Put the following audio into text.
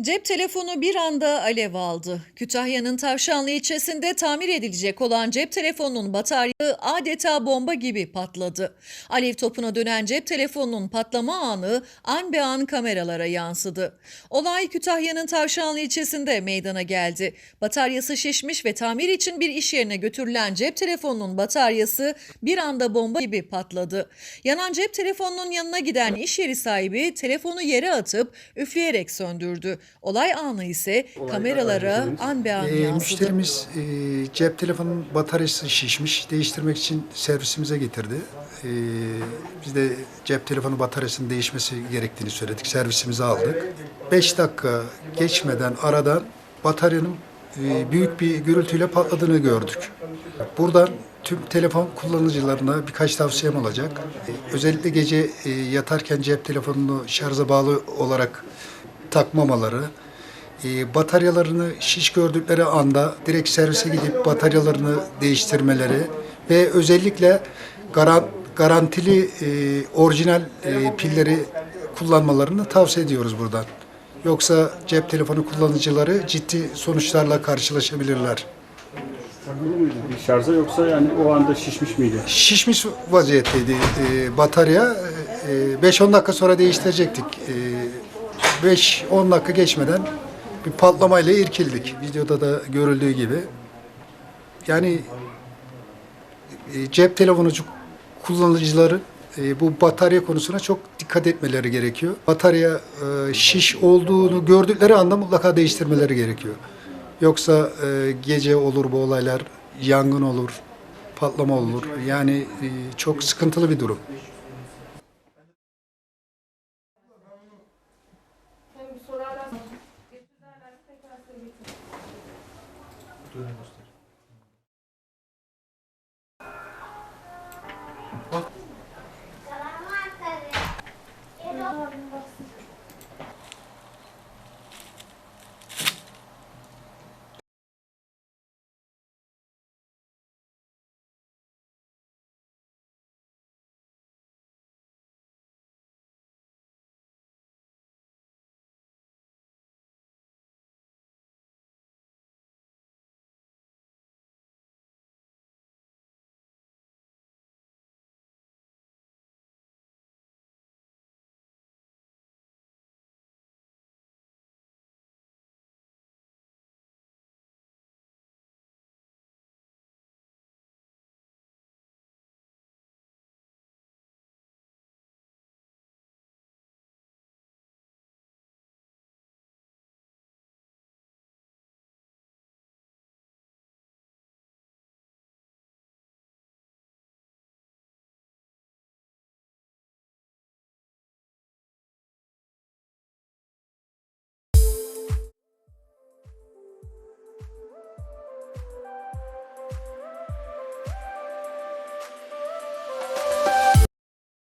Cep telefonu bir anda alev aldı. Kütahya'nın Tavşanlı ilçesinde tamir edilecek olan cep telefonunun bataryası adeta bomba gibi patladı. Alev topuna dönen cep telefonunun patlama anı an be an kameralara yansıdı. Olay Kütahya'nın Tavşanlı ilçesinde meydana geldi. Bataryası şişmiş ve tamir için bir iş yerine götürülen cep telefonunun bataryası bir anda bomba gibi patladı. Yanan cep telefonunun yanına giden iş yeri sahibi telefonu yere atıp üfleyerek söndürdü. Olay anı ise kameralara an be an yansıdı. müşterimiz e, cep telefonunun bataryası şişmiş. Değiştirmek için servisimize getirdi. Ee, biz de cep telefonu bataryasının değişmesi gerektiğini söyledik. Servisimize aldık. 5 dakika geçmeden aradan bataryanın e, büyük bir gürültüyle patladığını gördük. Buradan tüm telefon kullanıcılarına birkaç tavsiyem olacak. Ee, özellikle gece e, yatarken cep telefonunu şarja bağlı olarak takmamaları, e, bataryalarını şiş gördükleri anda direkt servise gidip bataryalarını değiştirmeleri ve özellikle garan, garantili e, orijinal e, pilleri kullanmalarını tavsiye ediyoruz buradan. Yoksa cep telefonu kullanıcıları ciddi sonuçlarla karşılaşabilirler. Şarja yoksa yani o anda şişmiş miydi? Şişmiş vaziyetteydi e, batarya. E, 5-10 dakika sonra değiştirecektik. E, 5-10 dakika geçmeden bir patlamayla irkildik. Videoda da görüldüğü gibi. Yani e, cep telefonucu kullanıcıları e, bu batarya konusuna çok dikkat etmeleri gerekiyor. Batarya e, şiş olduğunu gördükleri anda mutlaka değiştirmeleri gerekiyor. Yoksa gece olur bu olaylar, yangın olur, patlama olur. Yani çok sıkıntılı bir durum. どうしてる